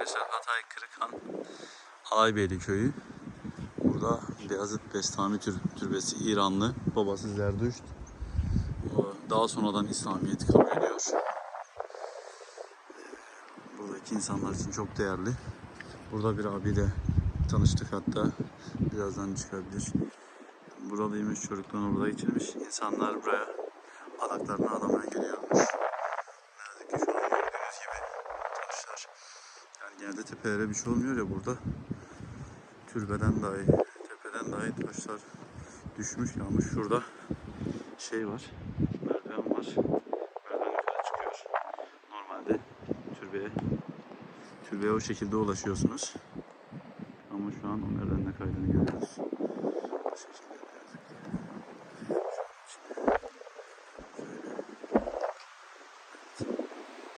arkadaşlar Hatay Kırıkhan Alaybeyli köyü. Burada Beyazıt Bestami tür, türbesi İranlı. Babası Zerdüşt. Daha sonradan İslamiyet'i kabul ediyor. Buradaki insanlar için çok değerli. Burada bir abiyle tanıştık hatta. Birazdan çıkabilir. Buralıymış, çocukluğunu burada geçirmiş. İnsanlar buraya adaklarını adamaya geliyormuş. Yani genelde tepelere bir şey olmuyor ya burada. Türbeden dahi, tepeden dahi taşlar düşmüş yağmış. Şurada şey var, merdiven var. Merdiven yukarı çıkıyor. Normalde türbeye, türbeye o şekilde ulaşıyorsunuz. Ama şu an o merdivenle kaydını